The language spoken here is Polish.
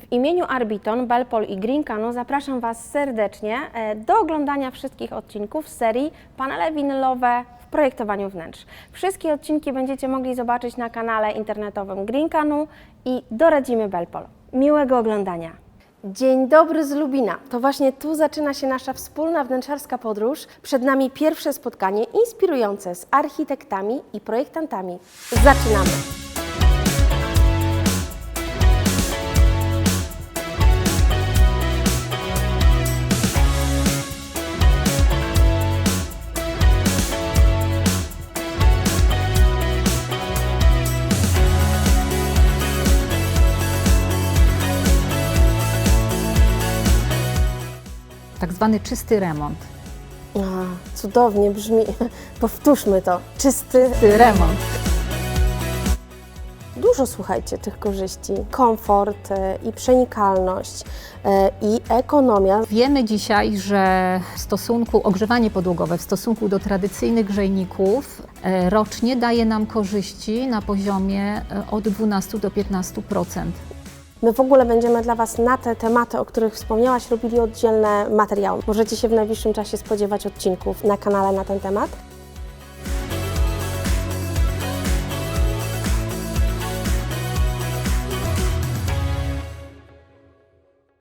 W imieniu Arbiton, Belpol i Green Cano zapraszam Was serdecznie e, do oglądania wszystkich odcinków serii Panele winylowe w projektowaniu wnętrz. Wszystkie odcinki będziecie mogli zobaczyć na kanale internetowym Green Canu i doradzimy Belpol. Miłego oglądania. Dzień dobry z Lubina. To właśnie tu zaczyna się nasza wspólna wnętrzarska podróż. Przed nami pierwsze spotkanie inspirujące z architektami i projektantami. Zaczynamy! Tak zwany czysty remont. A, cudownie brzmi. Powtórzmy to. Czysty. Czysty remont. Dużo słuchajcie tych korzyści. Komfort e, i przenikalność e, i ekonomia. Wiemy dzisiaj, że w stosunku ogrzewanie podłogowe w stosunku do tradycyjnych grzejników e, rocznie daje nam korzyści na poziomie e, od 12 do 15%. My w ogóle będziemy dla Was na te tematy, o których wspomniałaś, robili oddzielne materiały. Możecie się w najbliższym czasie spodziewać odcinków na kanale na ten temat.